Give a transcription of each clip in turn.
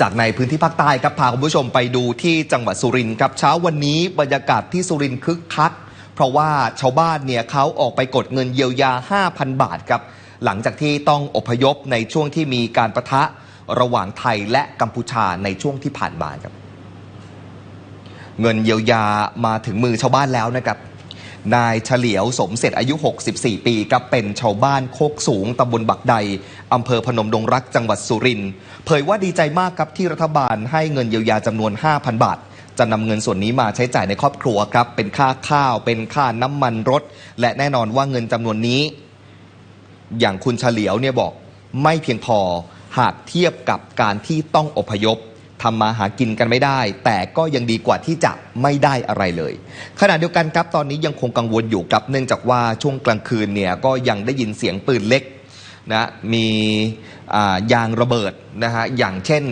จากในพื้นที่ภาคใต้ครับพาคุณผู้ชมไปดูที่จังหวัดสุรินทร์ครับเช้าวันนี้บรรยากาศที่สุรินทร์คึกคัก เพราะว่าชาวบ้านเนี่ยเขาออกไปกดเงินเยียวยา 5,000 บาทครับหลังจากที่ต้องอพยพในช่วงที่มีการประทะระหว่างไทยและกัมพูชาในช่วงที่ผ่านมาครับ เงินเยียวยามาถึงมือชาวบ้านแล้วนะครับ นายเฉลียวสมเสร็จอายุ 64 ปีครับเป็นชาวบ้านโคกสูงตำบลบักใดอำเภอพนมดงรักจังหวัดสุรินทร์เผยว่าดีใจมากครับที่รัฐบาลให้เงินเยียวยาจำนวน 5,000 บาท จะนำเงินส่วนนี้มาใช้จ่ายในครอบครัวครับ เป็นค่าข้าว เป็นค่าน้ำมันรถ และแน่นอนว่าเงินจำนวนนี้ อย่างคุณเฉลียวเนี่ยบอกไม่เพียงพอหากเทียบกับการที่ต้องอพยพ ทำมาหากินกันไม่ได้ แต่ก็ยังดีกว่าที่จะไม่ได้อะไรเลย ขณะเดียวกันครับตอนนี้ยังคงกังวลอยู่ครับเนื่องจากว่าช่วงกลางคืนเนี่ยก็ยังได้ยินเสียงปืนเล็กนะมียางระเบิดนะฮะอย่างเช่น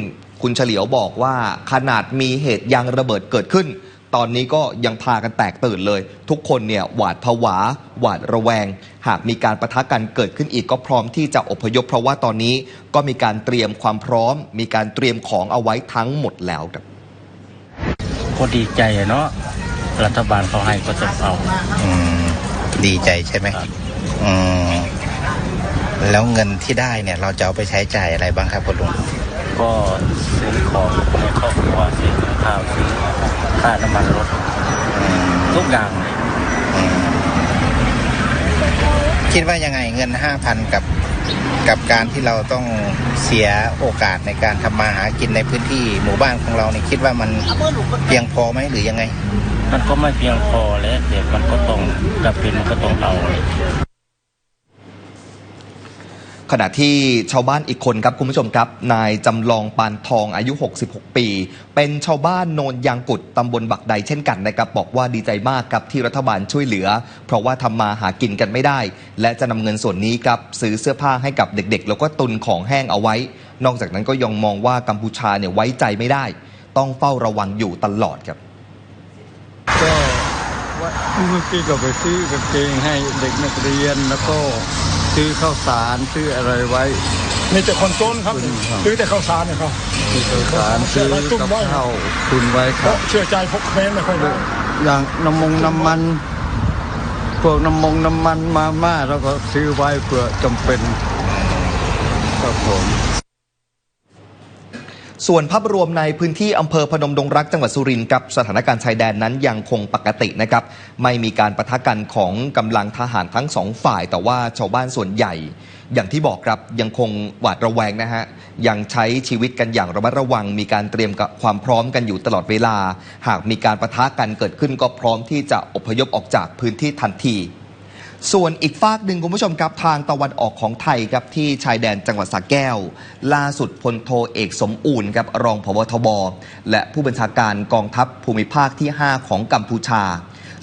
คุณเฉลียวบอกว่าขนาดมีเหตุยางระเบิดเกิดขึ้น ตอนนี้ก็ยังพากันแตกตื่นเลย ทุกคนเนี่ยหวาดผวา หวาดระแวง หากมีการประทะกันเกิดขึ้นอีกก็พร้อมที่จะอพยพ เพราะว่าตอนนี้ก็มีการเตรียมความพร้อม มีการเตรียมของเอาไว้ทั้งหมดแล้วครับก็ดีใจอะเนาะรัฐบาลเขาให้ก็ต้องเอาอืมดีใจใช่ไหมครับอืมแล้วเงินที่ได้เนี่ย เราจะเอาไปใช้จ่ายอะไรบ้างครับคุณลุง ก็ซื้อของในครอบครัวซื้อข้าวซื้อค่าน้ำมันรถทุกอย่างคิดว่ายังไงเงินห้าพันกับกับการที่เราต้องเสียโอกาสในการทำมาหากินในพื้นที่หมู่บ้านของเราเนี่ยคิดว่ามันเพียงพอไหมหรือยังไง มันก็ไม่เพียงพอแล้วเดี๋ยวมันก็ต้องจำเป็นมันก็ต้องเอาเลย ขณะที่ชาวบ้านอีกคนครับคุณผู้ชมครับ นายจำลองปานทองอายุ 66 ปี เป็นชาวบ้านโนนยางกุดตำบลบักใดเช่นกันนะครับบอกว่าดีใจมากครับที่รัฐบาลช่วยเหลือ เพราะว่าทำมาหากินกันไม่ได้ และจะนำเงินส่วนนี้ครับซื้อเสื้อผ้าให้กับเด็กๆ แล้วก็ตุนของแห้งเอาไว้ นอกจากนั้นก็ยังมองว่ากัมพูชาเนี่ยไว้ใจไม่ได้ ต้องเฝ้าระวังอยู่ตลอดครับก็ว่าเมื่อกี้ก็ไปซื้อกางเกงให้เด็กนักเรียนแล้วก็ ซื้อข้าวสารซื้ออะไรไว้ มีแต่คนจนครับครับ ซื้อแต่ข้าวสารเนี่ยครับ ซื้อข้าวสารซื้อกับข้าวตุนไว้คเพรัราะบเชื่อใจพวกเขมรไม่ค่อยได้อย่างน้ำมงน้ำมันพวกน้ำมงน้ำมันมาม่าแล้วก็ซื้อไว้เพื่อจำเป็นครับผม ส่วนภาพรวมในพื้นที่อำเภอพนมดงรักจังหวัดสุรินทร์ครับสถานการณ์ชายแดนนั้นยังคงปกตินะครับ ไม่มีการประทะกันของกำลังทหารทั้งสองฝ่าย แต่ว่าชาวบ้านส่วนใหญ่อย่างที่บอกครับยังคงหวาดระแวงนะฮะ ยังใช้ชีวิตกันอย่างระมัดระวัง มีการเตรียมกับความพร้อมกันอยู่ตลอดเวลา หากมีการประทะกันเกิดขึ้นก็พร้อมที่จะอพยพออกจากพื้นที่ทันที ส่วนอีกฝากหนึ่งคุณผู้ชมครับทางตะวันออกของไทยครับที่ชายแดนจังหวัดสระแก้ว ล่าสุดพลโทเอกสมอูนครับรองพบทบ และผู้บัญชาการกองทัพภูมิภาคที่ 5 ของกัมพูชา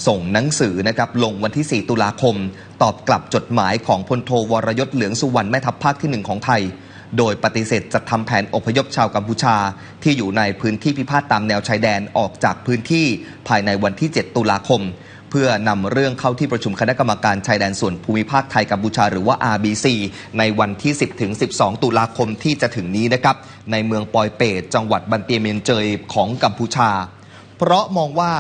ส่งหนังสือนะครับลงวันที่ 4 ตุลาคม ตอบกลับจดหมายของพลโทวรยศเหลืองสุวรรณแม่ทัพภาคที่ 1 ของไทย โดยปฏิเสธจัดทำแผนอพยพชาวกัมพูชา ที่อยู่ในพื้นที่พิพาทตามแนวชายแดนออกจากพื้นที่ภายในวันที่ 7 ตุลาคม เพื่อนำเรื่องเข้าที่ประชุมคณะกรรมการชายแดนส่วนภูมิภาคไทยกัมพูชาหรือว่า RBC ในวันที่ 10ถึง12 ตุลาคมที่จะถึงนี้นะครับ ในเมืองปอยเปตจังหวัดบันเตียเมียนเจยของกัมพูชา เพราะมองว่า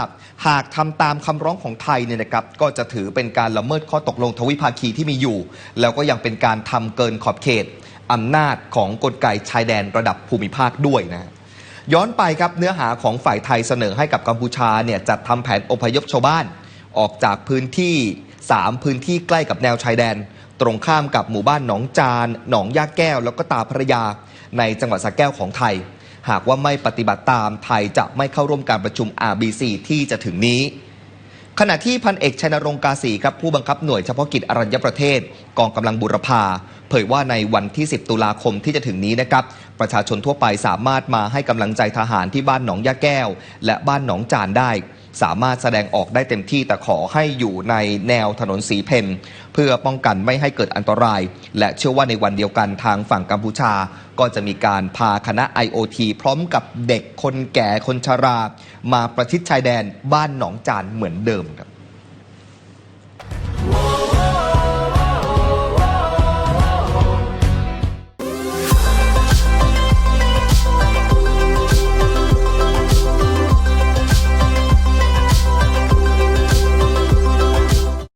หากทำตามคำร้องของไทยเนี่ยนะครับก็จะถือเป็นการละเมิดข้อตกลงทวิภาคีที่มีอยู่ แล้วก็ยังเป็นการทำเกินขอบเขตอำนาจของกลไกชายแดนระดับภูมิภาคด้วยนะย้อนไปครับเนื้อหาของฝ่ายไทยเสนอให้กับกัมพูชาเนี่ยจัดทำแผนอพยพชาวบ้าน ออกจากพื้นที่ 3 พื้นที่ใกล้กับแนวชายแดน ตรงข้ามกับหมู่บ้านหนองจาน หนองยาแก้ว แล้วก็ตาพระยา ในจังหวัดสระแก้วของไทย หากว่าไม่ปฏิบัติตามไทยจะไม่เข้าร่วมการประชุม RBC ที่จะถึงนี้ขณะที่พันเอกชัยนรงค์กาสีครับผู้บังคับหน่วยเฉพาะกิจอรัญญประเทศ กองกำลังบุรพาเผยว่าในวันที่ 10 ตุลาคมที่จะถึงนี้นะครับ ประชาชนทั่วไปสามารถมาให้กำลังใจทหารที่บ้านหนองยาแก้ว และบ้านหนองจานได้ สามารถแสดงออกได้เต็มที่แต่ขอให้อยู่ในแนวถนนสีเพนเพื่อป้องกันไม่ให้เกิดอันตราย และเชื่อว่าในวันเดียวกันทางฝั่งกัมพูชา ก็จะมีการพาคณะ IOT พร้อมกับเด็กคนแก่คนชรา มาประชิดชายแดนบ้านหนองจานเหมือนเดิมครับ